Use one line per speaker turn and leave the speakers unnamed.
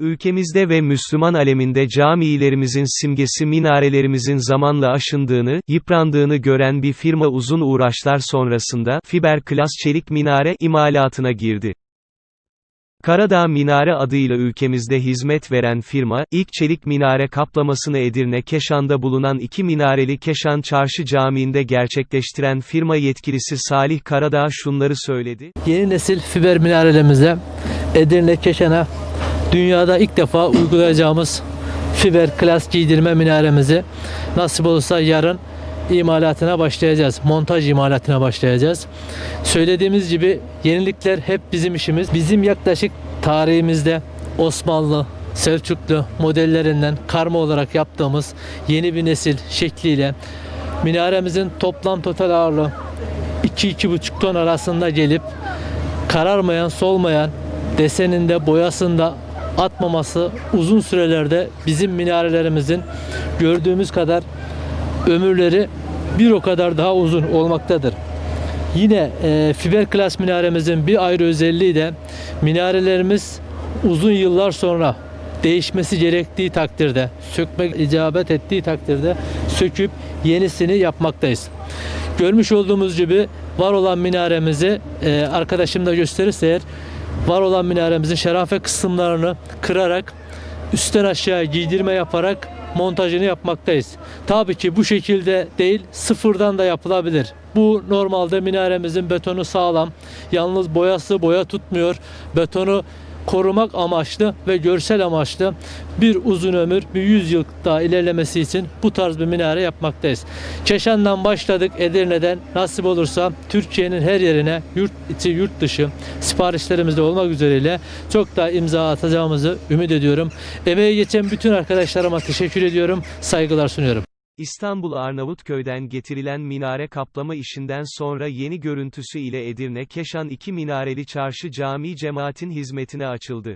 Ülkemizde ve Müslüman aleminde camilerimizin simgesi minarelerimizin zamanla aşındığını, yıprandığını gören bir firma uzun uğraşlar sonrasında, fiber klas çelik minare imalatına girdi. Karadağ Minare adıyla ülkemizde hizmet veren firma, ilk çelik minare kaplamasını Edirne Keşan'da bulunan iki minareli Keşan Çarşı Camii'nde gerçekleştiren firma yetkilisi Salih Karadağ şunları söyledi.
Yeni nesil fiber minarelerimize Edirne Keşan'a dünyada ilk defa uygulayacağımız fiber klas giydirme minaremizi nasip olursa yarın imalatına başlayacağız. Montaj imalatına başlayacağız. Söylediğimiz gibi yenilikler hep bizim işimiz. Bizim yaklaşık tarihimizde Osmanlı, Selçuklu modellerinden karma olarak yaptığımız yeni bir nesil şekliyle minaremizin toplam total ağırlığı 2-2,5 ton arasında gelip kararmayan, solmayan, deseninde, boyasında atmaması uzun sürelerde bizim minarelerimizin gördüğümüz kadar ömürleri bir o kadar daha uzun olmaktadır. Yine e, fiber klas minaremizin bir ayrı özelliği de minarelerimiz uzun yıllar sonra değişmesi gerektiği takdirde, sökmek icabet ettiği takdirde söküp yenisini yapmaktayız. Görmüş olduğumuz gibi var olan minaremizi e, arkadaşım da gösterirse eğer var olan minaremizin şerafe kısımlarını kırarak üstten aşağı giydirme yaparak montajını yapmaktayız. Tabii ki bu şekilde değil sıfırdan da yapılabilir. Bu normalde minaremizin betonu sağlam. Yalnız boyası boya tutmuyor. Betonu korumak amaçlı ve görsel amaçlı bir uzun ömür, bir 100 yıl daha ilerlemesi için bu tarz bir minare yapmaktayız. Keşan'dan başladık Edirne'den nasip olursa Türkiye'nin her yerine yurt içi yurt dışı siparişlerimizde olmak üzereyle çok daha imza atacağımızı ümit ediyorum. Emeği geçen bütün arkadaşlarıma teşekkür ediyorum. Saygılar sunuyorum.
İstanbul Arnavutköy'den getirilen minare kaplama işinden sonra yeni görüntüsü ile Edirne Keşan 2 minareli çarşı cami cemaatin hizmetine açıldı.